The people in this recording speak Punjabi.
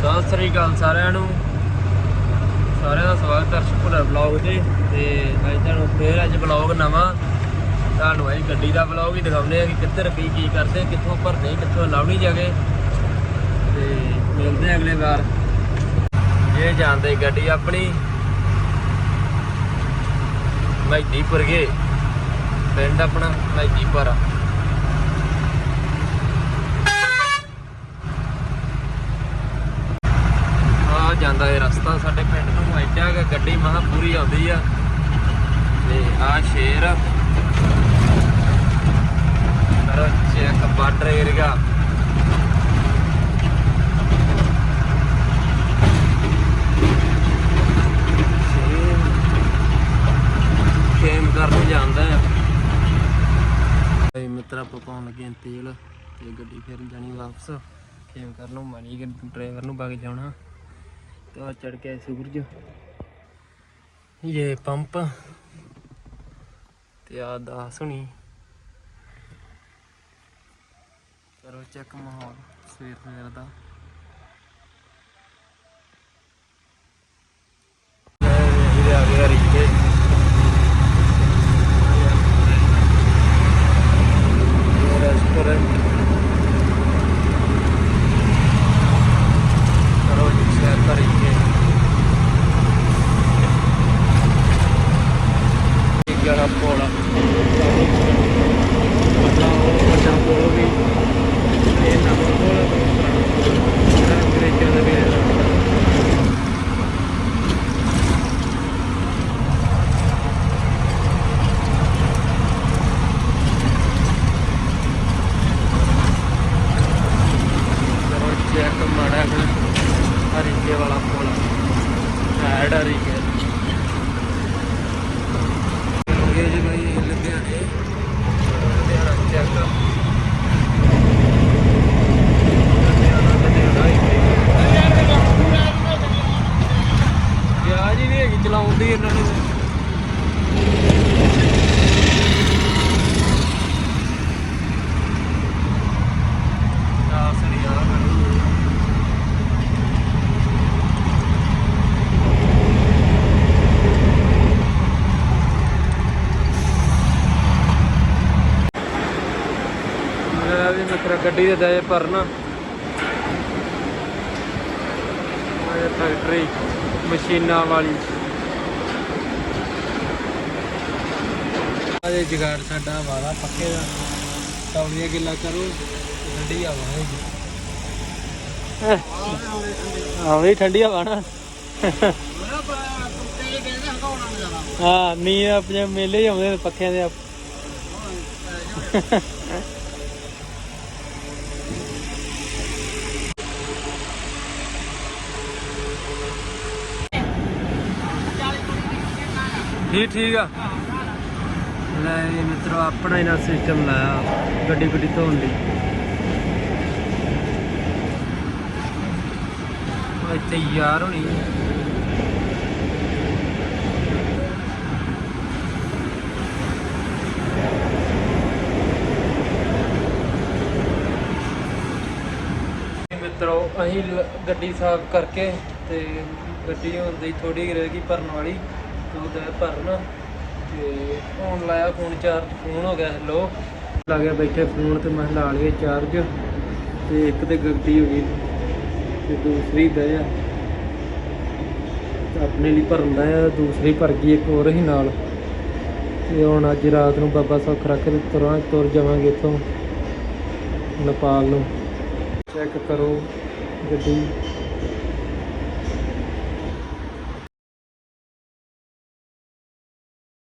ਸਤਿ ਸ੍ਰੀ ਅਕਾਲ ਸਾਰਿਆਂ ਨੂੰ। ਸਾਰਿਆਂ ਦਾ ਸਵਾਗਤ ਹੈ ਦਰਸ਼ਕ ਭੁੱਲਰ ਬਲੌਗ ਤੇ ਤੇ ਅੱਜ ਤੁਹਾਨੂੰ ਫੇਰ ਅੱਜ ਬਲੌਗ ਨਵਾਂ। ਤੁਹਾਨੂੰ ਇਹ ਗੱਡੀ ਦਾ ਬਲੌਗ ਹੀ ਦਿਖਾਉਂਦੇ ਆ ਕਿ ਕਿੱਧਰ ਕੀ ਕੀ ਕਰਦੇ, ਕਿੱਥੋਂ ਭਰਦੇ, ਕਿੱਥੋਂ ਲਾਉਣੀ ਜਾਗੇ। ਤੇ ਮਿਲਦੇ ਆ ਅਗਲੇ ਵਾਰ। ਜੇ ਜਾਂਦੇ ਗੱਡੀ ਆਪਣੀ ਮਹਿਦੀਪੁਰ ਗਏ ਪਿੰਡ ਆਪਣਾ ਮਹਿਦੀਪੁਰ ਆ ਆ ਜਾਂਦਾ ਇਹ ਰਸਤਾ, ਸਾਡੇ ਪਿੰਡ ਨੂੰ ਐਡਾ ਕਿ ਗੱਡੀ ਮਹਾ ਪੂਰੀ ਆਉਂਦੀ ਆ। ਤੇ ਆ ਸ਼ੇਰ। ਕਰੋ ਚੈੱਕ ਬਾਰਡਰ ਏਰੀਆ ਖੇਮ ਕਰਨ ਜਾਂਦਾ ਆ। ਇਹ ਮਿੱਤਰਾ ਪਕਾਉਣ ਲੱਗੇ ਤੇਲ ਤੇ ਗੱਡੀ ਫਿਰ ਜਾਣੀ ਵਾਪਸ। ਖੇਮ ਕਰਨ ਨੂੰ ਮਨੀ, ਡਰਾਈਵਰ ਨੂੰ ਬਾਗ ਜਾਣਾ। तो चढ़ के सूरज ये पंप ਤੇ ਆ ਦਾਸ ਹੁਣੀ ਕਰੋ ਚੈੱਕ ਮਾਹੌਲ ਸਵੇਰ ਸਵੇਰ ਦਾ ਵੱਡਾ ਉਹ ਵੱਡਾ ਪੋਲ ਵੀ ਇਹ ਨਵਾਂ ਪੋਲ ਪੁਰਾਣਾ ਅੰਗਰੇਜ਼ਾਂ ਦਾ ਵੀ ਹੈ ਕਰੋ ਚੈੱਕ ਮਾੜਾ ਜਿਹਾ ਹਰੀਕੇ ਵਾਲਾ ਪੁਲ ਐਡ ਹਰੀਕੇ ਹੋਗੇ ਜੀ ਭਾਈ ਲੁਧਿਆਣੇ ਲੁਧਿਆਣਾ ਚੈੱਕ ਲੁਧਿਆਣਾ ਲੁਧਿਆਣਾ ਗਿਆ ਜੀ ਵੀ ਹੈਗੀ ਚਲਾਉਂਦੀ ਇਹਨਾਂ ਨੇ ਮੈਂ ਗੱਡੀ ਦੇ ਦਏ ਭਰਨਾ ਇਹ ਫੈਕਟਰੀ ਮਸ਼ੀਨਾਂ ਵਾਲੀ। ਆਦੇ ਜਗਾੜ ਸਾਡਾ ਵਾਲਾ ਪੱਕੇ ਦਾ। ਤੌਲੀਆਂ ਗਿੱਲਾ ਕਰੋ, ਠੰਡੀ ਹਵਾ ਹੋਏਗੀ ਆਵੇ ਠੰਡੀ ਹਵਾ ਨਾ। ਹਾਂ, ਮੀਂਹ ਆਪਣੇ ਮੇਲੇ ਆਉਂਦੇ ਨੇ ਪੱਖਿਆਂ ਦੇ ਆਪ ਠੀਕ ਠੀਕ ਆ। ਲੈ ਵੀ ਮਿੱਤਰੋ ਆਪਣਾ ਹੀ ਨਾ ਸਿਸਟਮ ਲਾਇਆ। ਗੱਡੀ ਗੱਡੀ ਧੋਣ ਲਈ। ਉਹ ਇੱਥੇ ਯਾਰ ਹੋਣੀ। ਮਿੱਤਰੋ ਅਸੀਂ ਗੱਡੀ ਸਾਫ਼ ਕਰਕੇ ਤੇ ਗੱਡੀ ਹੁੰਦੀ ਥੋੜੀ ਰਹਿ ਗਈ ਭਰਨ ਵਾਲੀ। ਤੇ ਉਹਦਾ ਭਰਨ ਤੇ ਹੁਣ ਲਾਇਆ ਫੋਨ ਚਾਰਜ ਫੋਨ ਹੋ ਗਿਆ ਹੈਲੋ ਲਾ ਗਿਆ ਬੈਠੇ ਫੋਨ ਤੇ ਮੈਂ ਲਾ ਲਈਏ ਚਾਰਜ ਤੇ ਇੱਕ ਤੇ ਗੱਡੀ ਹੋ ਗਈ ਤੇ ਦੂਸਰੀ ਦਇਆ ਆਪਣੇ ਲਈ ਭਰਨ ਦਾ ਆ, ਦੂਸਰੀ ਭਰ ਗਈ ਇੱਕ ਹੋਰ ਹੀ ਨਾਲ। ਤੇ ਹੁਣ ਅੱਜ ਰਾਤ ਨੂੰ ਬਾਬਾ ਸੁੱਖ ਰੱਖ ਕੇ ਤੁਰਾਂ, ਤੁਰ ਜਾਵਾਂਗੇ ਇੱਥੋਂ ਨੇਪਾਲ ਨੂੰ। ਚੈੱਕ ਕਰੋ ਗੱਡੀ।